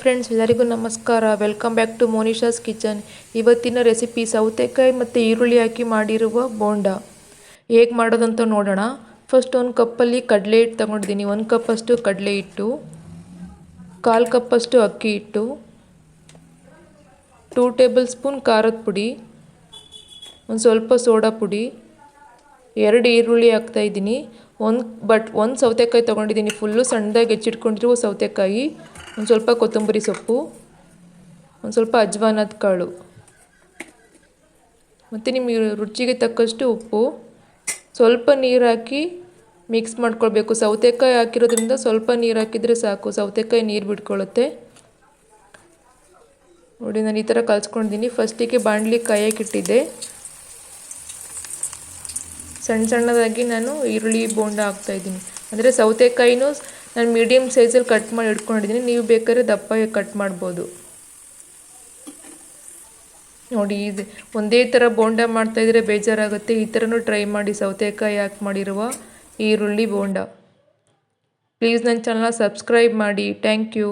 Friends ಎಲ್ಲರಿಗೂ ನಮಸ್ಕಾರ. Welcome back to Monisha's kitchen ಇವತ್ತಿನ ರೆಸಿಪಿ ಸೌತೆಕಾಯಿ ಮತ್ತು ಈರುಳ್ಳಿ ಹಾಕಿ ಮಾಡಿರುವ ಬೋಂಡ. ಹೇಗೆ ಮಾಡೋದಂತ ನೋಡೋಣ. ಫಸ್ಟ್ ಒಂದು ಕಪ್ಪಲ್ಲಿ ಕಡಲೆ ಹಿಟ್ಟು ತಗೊಂಡಿದ್ದೀನಿ. ಒಂದು ಕಪ್ಪಷ್ಟು ಕಡಲೆ ಹಿಟ್ಟು, ಕಾಲು ಕಪ್ಪಷ್ಟು ಅಕ್ಕಿ ಹಿಟ್ಟು ಟೂ ಟೇಬಲ್ ಸ್ಪೂನ್ ಖಾರದ ಪುಡಿ, ಒಂದು ಸ್ವಲ್ಪ ಸೋಡಾ ಪುಡಿ ಎರಡು ಈರುಳ್ಳಿ ಹಾಕ್ತಾಯಿದ್ದೀನಿ ಒಂದು ಬಟ್ ಒಂದು ಸೌತೆಕಾಯಿ ತೊಗೊಂಡಿದ್ದೀನಿ. ಫುಲ್ಲು ಸಣ್ಣದಾಗಿ ಹೆಚ್ಚಿಟ್ಕೊಂಡಿರುವ ಸೌತೆಕಾಯಿ. ಒಂದು ಸ್ವಲ್ಪ ಕೊತ್ತಂಬರಿ ಸೊಪ್ಪು. ಒಂದು ಸ್ವಲ್ಪ ಅಜ್ವಾನದ ಕಾಳು. ಮತ್ತು ನಿಮಗೆ ರುಚಿಗೆ ತಕ್ಕಷ್ಟು ಉಪ್ಪು. ಸ್ವಲ್ಪ ನೀರು ಹಾಕಿ ಮಿಕ್ಸ್ ಮಾಡ್ಕೊಳ್ಬೇಕು. ಸೌತೆಕಾಯಿ ಹಾಕಿರೋದ್ರಿಂದ ಸ್ವಲ್ಪ ನೀರು ಹಾಕಿದರೆ ಸಾಕು. ಸೌತೆಕಾಯಿ ನೀರು ಬಿಟ್ಕೊಳ್ಳುತ್ತೆ ನೋಡಿ, ನಾನು ಈ ಥರ ಕಲ್ಸ್ಕೊಂಡಿದ್ದೀನಿ. ಫಸ್ಟಿಗೆ ಬಾಣಲಿ ಕಾಯಕ್ಕಿಟ್ಟಿದ್ದೆ ಸಣ್ಣ ಸಣ್ಣದಾಗಿ ನಾನು ಈರುಳ್ಳಿ ಬೋಂಡ ಹಾಕ್ತಾಯಿದ್ದೀನಿ ಅಂದರೆ ಸೌತೆಕಾಯಿನೂ ನಾನು ಮೀಡಿಯಮ್ ಸೈಜಲ್ಲಿ ಕಟ್ ಮಾಡಿ ಇಟ್ಕೊಂಡಿದ್ದೀನಿ. ನೀವು ಬೇಕಾದ್ರೆ ದಪ್ಪ ಕಟ್ ಮಾಡ್ಬೋದು. ನೋಡಿ, ಇದು ಒಂದೇ ಥರ ಬೋಂಡ ಮಾಡ್ತಾಯಿದ್ರೆ ಬೇಜಾರಾಗುತ್ತೆ. ಈ ಥರನೂ ಟ್ರೈ ಮಾಡಿ, ಸೌತೆಕಾಯಿ ಹಾಕಿ ಮಾಡಿರುವ ಈರುಳ್ಳಿ ಬೋಂಡ. ಪ್ಲೀಸ್ ನನ್ನ ಚಾನಲ್ನ ಸಬ್ಸ್ಕ್ರೈಬ್ ಮಾಡಿ. Thank you